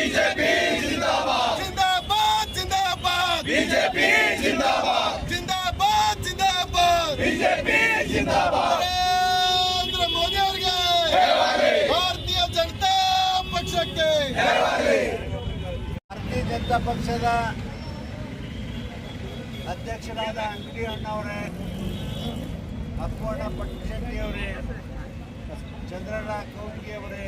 BJP ಜಿಂದಾಬಾದ್. ಜಿಂದಾಬಾದ್ ಜಿಂದಾಬಾದ್. ಬಿಜೆಪಿ ಜಿಂದಾಬಾದ್. ಜಿಂದಾಬಾದ್ ಜಿಂದಾಬಾದ್. ಬಿಜೆಪಿ ಜಿಂದಾಬಾದ್. ನರೇಂದ್ರ ಮೋದಿ ಅವರಿಗೆ ಭಾರತೀಯ ಜನತಾ ಪಕ್ಷಕ್ಕೆ. ಭಾರತೀಯ ಜನತಾ ಪಕ್ಷದ ಅಧ್ಯಕ್ಷರಾದ ಅಂಗಡಿ ಅಣ್ಣವರೇ ಅಪ್ಪಣ್ಣ ಪಟ್ಟಿ ಅವರೇ ಚಂದ್ರಣ್ಣ ಕೌಂಗಿ ಅವರೇ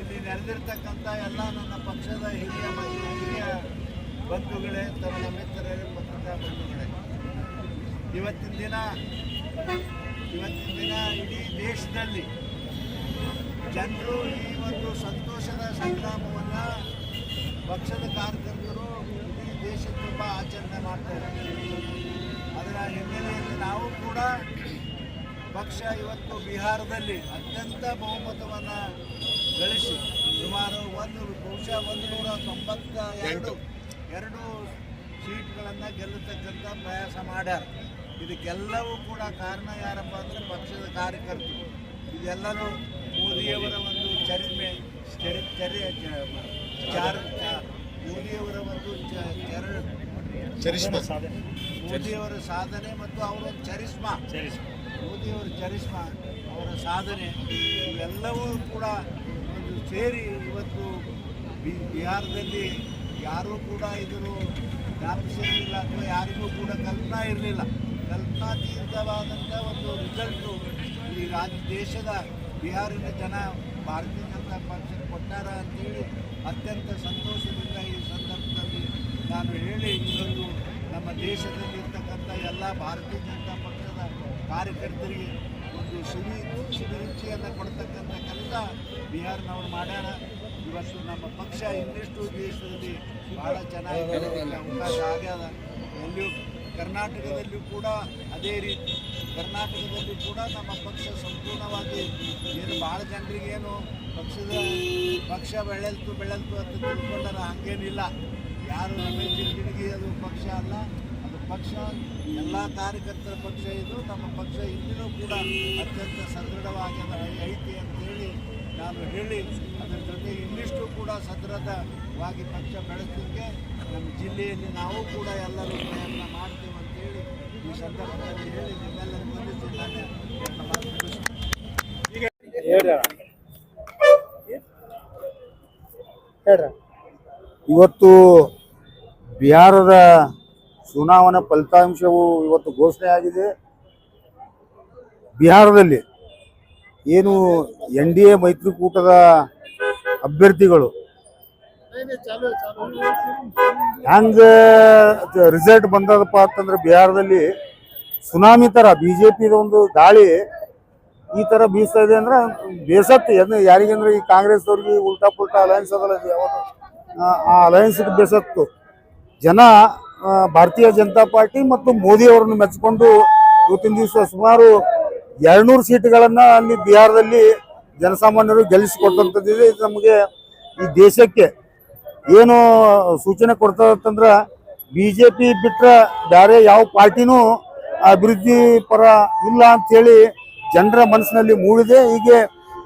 ಇಲ್ಲಿ ನೆರೆದಿರ್ತಕ್ಕಂಥ ಎಲ್ಲ ನನ್ನ ಪಕ್ಷದ ಹಿರಿಯ ಹಿರಿಯ ಬಂಧುಗಳೇ, ತಮ್ಮ ಮಿತ್ರರೇ, ಪತ್ರಿಕಾ ಬಂಧುಗಳೇ. ಇವತ್ತಿನ ದಿನ ಇವತ್ತಿನ ದಿನ ಇಡೀ ದೇಶದಲ್ಲಿ ಜನರು ಈ ಒಂದು ಸಂತೋಷದ ಸಂಗ್ರಾಮವನ್ನು ಪಕ್ಷದ ಕಾರ್ಯಕರ್ತರು ಇಡೀ ದೇಶ ತುಂಬ ಆಚರಣೆ ಮಾಡ್ತಾರೆ ಅದರ ಹಿನ್ನೆಲೆಯಲ್ಲಿ ನಾವು ಕೂಡ ಪಕ್ಷ ಇವತ್ತು ಬಿಹಾರದಲ್ಲಿ ಅತ್ಯಂತ ಬಹುಮತವನ್ನು ಗಳಿಸಿ ಸುಮಾರು ಒಂದು ಬಹುಶಃ ಒಂದು ನೂರ ತೊಂಬತ್ತ ಎರಡು ಎರಡು ಸೀಟ್ಗಳನ್ನು ಗೆಲ್ಲತಕ್ಕಂಥ ಪ್ರಯಾಸ ಮಾಡ್ಯಾರ. ಇದಕ್ಕೆಲ್ಲವೂ ಕೂಡ ಕಾರಣ ಯಾರಪ್ಪ ಅಂದರೆ ಪಕ್ಷದ ಕಾರ್ಯಕರ್ತರು. ಇದೆಲ್ಲರೂ ಮೋದಿಯವರ ಒಂದು ಚರಿಮೆ ಚರಿ ಚರಿ ಚಾರ ಮೋದಿಯವರ ಒಂದು ಚ- ಚರ ಚರಿಷ್ಮಾ. ಮೋದಿಯವರ ಸಾಧನೆ ಮತ್ತು ಅವರ ಚರಿಸ್ಮ ಚರಿಸ್ಮಾ ಮೋದಿಯವರ ಚರಿಷ್ಮ ಅವರ ಸಾಧನೆ ಇವೆಲ್ಲವೂ ಕೂಡ ಸೇರಿ ಇವತ್ತು ಬಿಹಾರದಲ್ಲಿ ಯಾರೂ ಕೂಡ ಇದನ್ನು ಜ್ಞಾಪಿಸಿರಲಿಲ್ಲ ಅಥವಾ ಯಾರಿಗೂ ಕೂಡ ಕಲ್ಪನಾ ಇರಲಿಲ್ಲ. ಕಲ್ಪನಾತೀತವಾದಂಥ ಒಂದು ರಿಸಲ್ಟು ಈ ರಾಜ್ಯ ದೇಶದ ಬಿಹಾರಿನ ಜನ ಭಾರತೀಯ ಜನತಾ ಪಕ್ಷಕ್ಕೆ ಕೊಟ್ಟಾರ ಅಂತೇಳಿ ಅತ್ಯಂತ ಸಂತೋಷದಿಂದ ಈ ಸಂದರ್ಭದಲ್ಲಿ ನಾನು ಹೇಳಿ ಇದೊಂದು ನಮ್ಮ ದೇಶದಲ್ಲಿ ಇರ್ತಕ್ಕಂಥ ಎಲ್ಲ ಭಾರತೀಯ ಜನತಾ ಪಕ್ಷದ ಕಾರ್ಯಕರ್ತರಿಗೆ ಒಂದು ಸಿಹಿ ರುಚಿಯನ್ನು ಕೊಡ್ತಕ್ಕಂಥ ಕೆಲಸ ಬಿಹಾರ್ನವ್ರು ಮಾಡ್ಯಾರ. ಇವತ್ತು ನಮ್ಮ ಪಕ್ಷ ಇನ್ನಿಷ್ಟು ದೇಶದಲ್ಲಿ ಭಾಳ ಚೆನ್ನಾಗಿ ಅವಕಾಶ ಆಗ್ಯದ. ಎಲ್ಲಿಯೂ ಕರ್ನಾಟಕದಲ್ಲಿಯೂ ಕೂಡ ಅದೇ ರೀತಿ. ಕರ್ನಾಟಕದಲ್ಲಿ ಕೂಡ ನಮ್ಮ ಪಕ್ಷ ಸಂಪೂರ್ಣವಾಗಿ ಏನು ಭಾಳ ಜನರಿಗೇನು ಪಕ್ಷದ ಪಕ್ಷ ಬೆಳೆಲ್ತು ಬೆಳೆಲ್ತು ಅಂತ ತಿಳ್ಕೊಂಡಾರ ಹಂಗೇನಿಲ್ಲ. ಯಾರು ನಮ್ಮ ಜಿರಗಿಣಿಗೆ ಅದು ಪಕ್ಷ ಅಲ್ಲ. ಪಕ್ಷ ಎಲ್ಲ ಕಾರ್ಯಕರ್ತರ ಪಕ್ಷ ಇದು ನಮ್ಮ ಪಕ್ಷ ಇಂದಿನೂ ಕೂಡ ಅತ್ಯಂತ ಸದೃಢವಾಗಿ ಐತಿ ಅಂತೇಳಿ ನಾನು ಹೇಳಿ ಅದರ ಜೊತೆ ಇನ್ನಿಷ್ಟು ಕೂಡ ಸದೃಢವಾಗಿ ಪಕ್ಷ ಬೆಳೆಸಲಿಕ್ಕೆ ನಮ್ಮ ಜಿಲ್ಲೆಯಲ್ಲಿ ನಾವು ಕೂಡ ಎಲ್ಲರೂ ಪ್ರಯತ್ನ ಮಾಡ್ತೇವೆ ಅಂತೇಳಿ ಈ ಸಂದರ್ಭದಲ್ಲಿ ಹೇಳಿ ನಾನು ಮಾತು ಮುಗಿಸ್ತೇನೆ. ಇವತ್ತು ಬಿಹಾರದ ಚುನಾವಣಾ ಫಲಿತಾಂಶವು ಇವತ್ತು ಘೋಷಣೆ ಆಗಿದೆ. ಬಿಹಾರದಲ್ಲಿ ಏನು ಎನ್ ಡಿ ಎ ಮೈತ್ರಿಕೂಟದ ಅಭ್ಯರ್ಥಿಗಳು ಹೆಂಗೆ ರಿಸಲ್ಟ್ ಬಂದದಪ್ಪ ಅಂತಂದ್ರೆ ಬಿಹಾರದಲ್ಲಿ ಸುನಾಮಿ ತರ ಬಿಜೆಪಿ ಒಂದು ಗಾಳಿ ಈ ತರ ಬೀಸ್ತಾ ಇದೆ ಅಂದ್ರೆ ಬೇಸತ್ತು. ಅಂದ್ರೆ ಯಾರಿಗಂದ್ರೆ ಈ ಕಾಂಗ್ರೆಸ್ ಅವ್ರಿಗೆ ಉಲ್ಟಾ ಪುಲ್ಟಾ ಅಲಯನ್ಸ್ ಅದಲ್ಲ ಯಾವ ಆ, ಅಲಯನ್ಸ್ ಬೇಸತ್ತು. ಜನ ಭಾರತೀಯ ಜನತಾ ಪಾರ್ಟಿ ಮತ್ತು ಮೋದಿ ಅವರನ್ನು ಮೆಚ್ಚಿಕೊಂಡು ಇವತ್ತಿನ ದಿವಸ ಸುಮಾರು ಎರಡ್ನೂರು ಸೀಟ್ಗಳನ್ನ ಅಲ್ಲಿ ಬಿಹಾರದಲ್ಲಿ ಜನಸಾಮಾನ್ಯರು ಗೆಲ್ಲಿಸಿಕೊಟ್ಟಂಥದ್ದಿದೆ. ಇದು ನಮಗೆ ಈ ದೇಶಕ್ಕೆ ಏನು ಸೂಚನೆ ಕೊಡ್ತದಂತಂದ್ರ ಬಿ ಜೆ ಪಿ ಬಿಟ್ರೆ ಬೇರೆ ಯಾವ ಪಾರ್ಟಿನೂ ಅಭಿವೃದ್ಧಿ ಪರ ಇಲ್ಲ ಅಂತ ಹೇಳಿ ಜನರ ಮನಸ್ಸಿನಲ್ಲಿ ಮೂಡಿದೆ. ಹೀಗೆ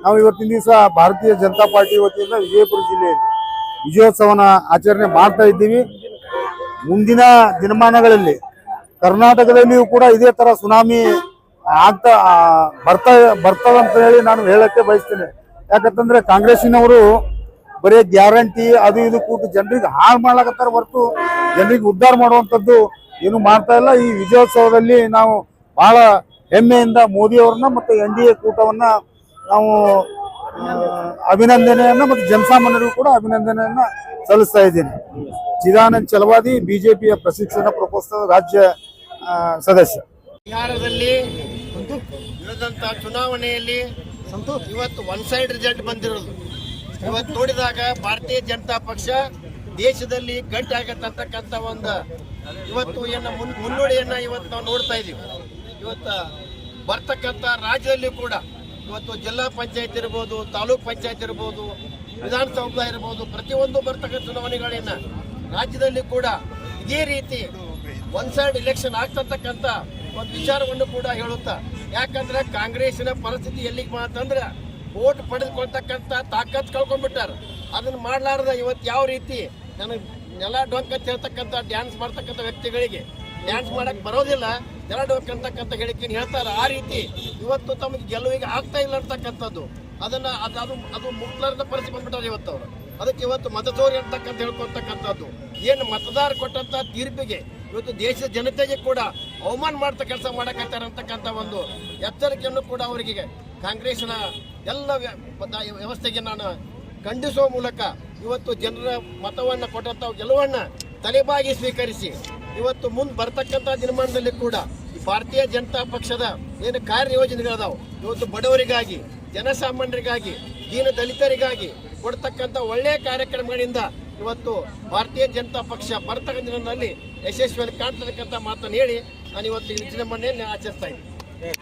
ನಾವು ಇವತ್ತಿನ ದಿವಸ ಭಾರತೀಯ ಜನತಾ ಪಾರ್ಟಿ ವತಿಯಿಂದ ವಿಜಯಪುರ ಜಿಲ್ಲೆಯಲ್ಲಿ ವಿಜಯೋತ್ಸವನ ಆಚರಣೆ ಮಾಡ್ತಾ ಇದ್ದೀವಿ. ಮುಂದಿನ ದಿನಮಾನಗಳಲ್ಲಿ ಕರ್ನಾಟಕದಲ್ಲಿಯೂ ಕೂಡ ಇದೇ ತರ ಸುನಾಮಿ ಆಗ್ತಾ ಬರ್ತಾ ಬರ್ತದ ಅಂತ ಹೇಳಿ ನಾನು ಹೇಳಕ್ಕೆ ಬಯಸ್ತೇನೆ. ಯಾಕಂತಂದ್ರೆ ಕಾಂಗ್ರೆಸ್ಸಿನವರು ಬರೀ ಗ್ಯಾರಂಟಿ ಅದು ಇದು ಕೂತು ಜನರಿಗೆ ಹಾಳು ಮಾಡ್ಲಾಕತ್ತಾರ ಹೊರತು ಜನರಿಗೆ ಉದ್ಧಾರ ಮಾಡುವಂಥದ್ದು ಏನು ಮಾಡ್ತಾ ಇಲ್ಲ. ಈ ವಿಜಯೋತ್ಸವದಲ್ಲಿ ನಾವು ಬಹಳ ಹೆಮ್ಮೆಯಿಂದ ಮೋದಿ ಅವ್ರನ್ನ ಮತ್ತು ಎನ್ ಡಿ ಎ ಕೂಟವನ್ನ ನಾವು ಅಭಿನಂದನೆಯನ್ನ ಮತ್ತು ಜನಸಾಮಾನ್ಯರಿಗೂ ಕೂಡ ಅಭಿನಂದನೆಯನ್ನ ಸಲ್ಲಿಸ್ತಾ ಇದ್ದೀನಿ. ಚಿದಾನಂದ್ ಚಲವಾದಿ ಬಿಜೆಪಿಯ ಪ್ರಶಿಕ್ಷಣ ಪ್ರಕೋಷ್ಠದ ರಾಜ್ಯ ಸದಸ್ಯ. ಬಿಹಾರದಲ್ಲಿ ನಡೆದಂತ ಚುನಾವಣೆಯಲ್ಲಿ ಇವತ್ತು ಒನ್ ಸೈಡ್ ರಿಸಲ್ಟ್ ಬಂದಿರೋದು. ಇವತ್ತು ನೋಡಿದಾಗ ಭಾರತೀಯ ಜನತಾ ಪಕ್ಷ ದೇಶದಲ್ಲಿ ಗಟ್ಟಿ ಆಗತ್ತಂತಕ್ಕಂಥ ಒಂದು ಇವತ್ತು ಏನ ಮುನ್, ಮುನ್ನೋಡಿಯನ್ನ ಇವತ್ತು ನಾವು ನೋಡ್ತಾ ಇದೀವಿ ಇವತ್ತು ಬರ್ತಕ್ಕಂಥ ರಾಜ್ಯದಲ್ಲಿ ಕೂಡ ಇವತ್ತು ಜಿಲ್ಲಾ ಪಂಚಾಯತ್ ಇರ್ಬೋದು, ತಾಲೂಕ್ ಪಂಚಾಯತ್ ಇರ್ಬೋದು, ವಿಧಾನಸೌಧ ಇರ್ಬೋದು, ಪ್ರತಿಯೊಂದು ಬರ್ತಕ್ಕಂಥ ಚುನಾವಣೆಗಳನ್ನ ರಾಜ್ಯದಲ್ಲಿ ಕೂಡ ಇದೇ ರೀತಿ ಒನ್ ಸೈಡ್ ಇಲೆಕ್ಷನ್ ಆಗ್ತಕ್ಕಂಥ ಒಂದು ವಿಚಾರವನ್ನು ಕೂಡ ಹೇಳುತ್ತಾ, ಯಾಕಂದ್ರೆ ಕಾಂಗ್ರೆಸ್ನ ಪರಿಸ್ಥಿತಿ ಎಲ್ಲಿಗೆ ಮಾತಂದ್ರೆ ಓಟ್ ಪಡೆದುಕೊಳ್ತಕ್ಕಂಥ ತಾಕತ್ ಕಳ್ಕೊಂಡ್ಬಿಟ್ಟಾರ. ಅದನ್ನ ಮಾಡ್ಲಾರ್ದ ಇವತ್ತು ಯಾವ ರೀತಿ ನನಗೆ ನೆಲ ಡೊಂಕ್ ಅಂತ ಹೇಳ್ತಕ್ಕಂಥ ಡ್ಯಾನ್ಸ್ ಮಾಡ್ತಕ್ಕಂಥ ವ್ಯಕ್ತಿಗಳಿಗೆ ಡ್ಯಾನ್ಸ್ ಮಾಡಕ್ ಬರೋದಿಲ್ಲ, ನೆಲ ಡೊಂಕ್ ಅಂತಕ್ಕಂಥ ಹೇಳಿಕೆಯನ್ನು ಹೇಳ್ತಾರೆ. ಆ ರೀತಿ ಇವತ್ತು ತಮಗೆ ಗೆಲುವಿಗೆ ಆಗ್ತಾ ಇಲ್ಲ ಅಂತಕ್ಕಂಥದ್ದು. ಅದನ್ನ ಅದು ಅದು ಅದು ಮುಟ್ಲಾರದ ಪರಿಸ್ಥಿತಿ ಬಂದ್ಬಿಟ್ಟಾರೆ ಇವತ್ತು ಅವರು. ಅದಕ್ಕೆ ಇವತ್ತು ಮತದೋರಿ ಅಂತಕ್ಕಂಥ ಹೇಳ್ಕೊತಕ್ಕಂಥದ್ದು ಏನು ಮತದಾರ ಕೊಟ್ಟಂತ ತೀರ್ಪಿಗೆ ಇವತ್ತು ದೇಶದ ಜನತೆಗೆ ಕೂಡ ಅವಮಾನ ಮಾಡ್ತಾ ಕೆಲಸ ಮಾಡಕತ್ತಾರೆ ಅಂತಕ್ಕಂಥ ಒಂದು ಎಚ್ಚರಿಕೆಯನ್ನು ಕೂಡ ಅವರಿಗೆ ಕಾಂಗ್ರೆಸ್ನ ಎಲ್ಲ ವ್ಯವಸ್ಥೆಗೆ ನಾನು ಖಂಡಿಸುವ ಮೂಲಕ ಇವತ್ತು ಜನರ ಮತವನ್ನು ಕೊಟ್ಟಂತ ಗೆಲುವನ್ನ ತಲೆಬಾಗಿ ಸ್ವೀಕರಿಸಿ ಇವತ್ತು ಮುಂದೆ ಬರ್ತಕ್ಕಂಥ ದಿನಮಾನದಲ್ಲಿ ಕೂಡ ಭಾರತೀಯ ಜನತಾ ಪಕ್ಷದ ಏನು ಕಾರ್ಯಯೋಜನೆಗಳದಾವು. ಇವತ್ತು ಬಡವರಿಗಾಗಿ, ಜನಸಾಮಾನ್ಯರಿಗಾಗಿ, ದೀನ ದಲಿತರಿಗಾಗಿ ಕೊಡ್ತಕ್ಕಂಥ ಒಳ್ಳೆಯ ಕಾರ್ಯಕ್ರಮಗಳಿಂದ ಇವತ್ತು ಭಾರತೀಯ ಜನತಾ ಪಕ್ಷ ಬರ್ತಕ್ಕಂಥ ದಿನದಲ್ಲಿ ಯಶಸ್ವಿಯಾಗಿ ಕಾಣ್ತಕ್ಕಂಥ ಮಾತನ್ನು ಹೇಳಿ ನಾನು ಇವತ್ತು ಈ ವಿಜೃಂಭಣೆಯಲ್ಲಿ ಆಚರಿಸ್ತಾ ಇದ್ದೀನಿ.